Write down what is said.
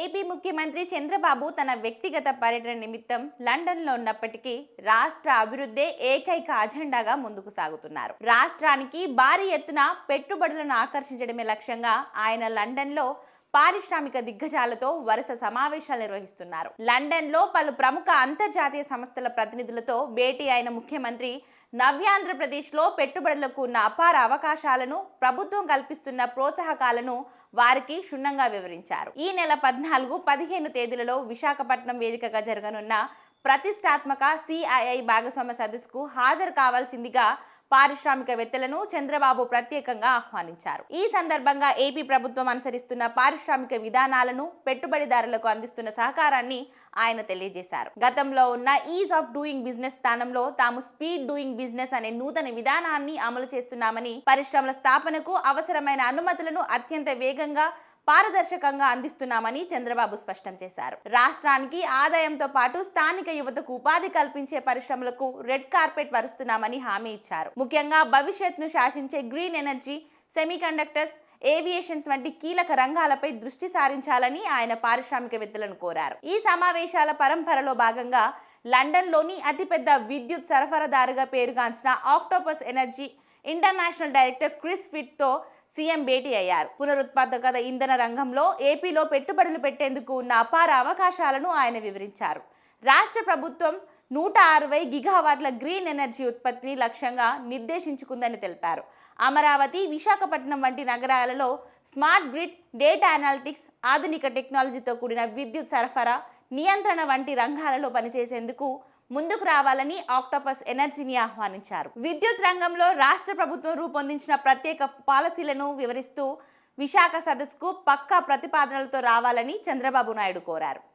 AP ముఖ్యమంత్రి చంద్రబాబు తన వ్యక్తిగత పర్యటన నిమిత్తం లండన్లో ఉన్నప్పటికీ రాష్ట్ర అభివృద్ధే ఏకైక అజెండాగా ముందుకు సాగుతున్నారు. రాష్ట్రానికి భారీ ఎత్తున పెట్టుబడులను ఆకర్షించడమే లక్ష్యంగా ఆయన లండన్లో పారిశ్రామిక దిగ్గజాలతో వరుస సమావేశాలు నిర్వహిస్తున్నారు. లండన్లో పలు ప్రముఖ అంతర్జాతీయ సంస్థల ప్రతినిధులతో భేటీ అయిన ముఖ్యమంత్రి నవ్యాంధ్రప్రదేశ్లో పెట్టుబడులకు ఉన్న అపార అవకాశాలను ప్రభుత్వం కల్పిస్తున్న ప్రోత్సాహకాలను వారికి క్షుణ్ణంగా వివరించారు. ఈ నెల పద్నాలుగు పదిహేను తేదీలలో విశాఖపట్నం వేదికగా జరగనున్న ప్రతిష్టాత్మక సిఐఐ భాగస్వామ్య సదస్సుకు హాజరు కావాల్సిందిగా పారిశ్రామికవేత్తలను చంద్రబాబు ప్రత్యేకంగా ఆహ్వానించారు. ఈ సందర్భంగా ఏపీ ప్రభుత్వం అనుసరిస్తున్న పారిశ్రామిక విధానాలను పెట్టుబడిదారులకు అందిస్తున్న సహకారాన్ని ఆయన తెలియజేశారు. గతంలో ఉన్న ఈజ్ ఆఫ్ డూయింగ్ బిజినెస్ స్థానంలో తాము స్పీడ్ డూయింగ్ బిజినెస్ అనే నూతన విధానాన్ని అమలు చేస్తున్నామని పరిశ్రమల స్థాపనకు అవసరమైన అనుమతులను అత్యంత వేగంగా పారదర్శకంగా అందిస్తున్నామని చంద్రబాబు స్పష్టం చేశారు. రాష్ట్రానికి ఆదాయంతో పాటు స్థానిక యువతకు ఉపాధి కల్పించే పరిశ్రమలకు రెడ్ కార్పెట్ వరుస్తున్నామని హామీ ఇచ్చారు. ముఖ్యంగా భవిష్యత్తును శాసించే గ్రీన్ ఎనర్జీ సెమీకండక్టర్స్ ఏవియేషన్స్ వంటి కీలక రంగాలపై దృష్టి సారించాలని ఆయన పారిశ్రామికవేత్తలను కోరారు. ఈ సమావేశాల పరంపరలో భాగంగా లండన్లోని అతిపెద్ద విద్యుత్ సరఫరాదారుగా పేరుగాంచిన Octopus Energy International director Chris ఫిట్తో CM భేటీ అయ్యారు. పునరుత్పాదకత ఇంధన రంగంలో ఏపీలో పెట్టుబడులు పెట్టేందుకు ఉన్న అపార అవకాశాలను ఆయన వివరించారు. రాష్ట్ర ప్రభుత్వం నూట అరవై గిగావాట్ల గ్రీన్ ఎనర్జీ ఉత్పత్తిని లక్ష్యంగా నిర్దేశించుకుందని తెలిపారు. అమరావతి విశాఖపట్నం వంటి నగరాలలో స్మార్ట్ గ్రిడ్ డేటా అనాలిటిక్స్ ఆధునిక టెక్నాలజీతో కూడిన విద్యుత్ సరఫరా నియంత్రణ వంటి రంగాలలో పనిచేసేందుకు ముందుకు రావాలని ఆక్టోపస్ ఎనర్జీని ఆహ్వానించారు. విద్యుత్ రంగంలో రాష్ట్ర ప్రభుత్వం రూపొందించిన ప్రత్యేక పాలసీలను వివరిస్తూ విశాఖ సదస్సుకు పక్కా ప్రతిపాదనలతో రావాలని చంద్రబాబు నాయుడు కోరారు.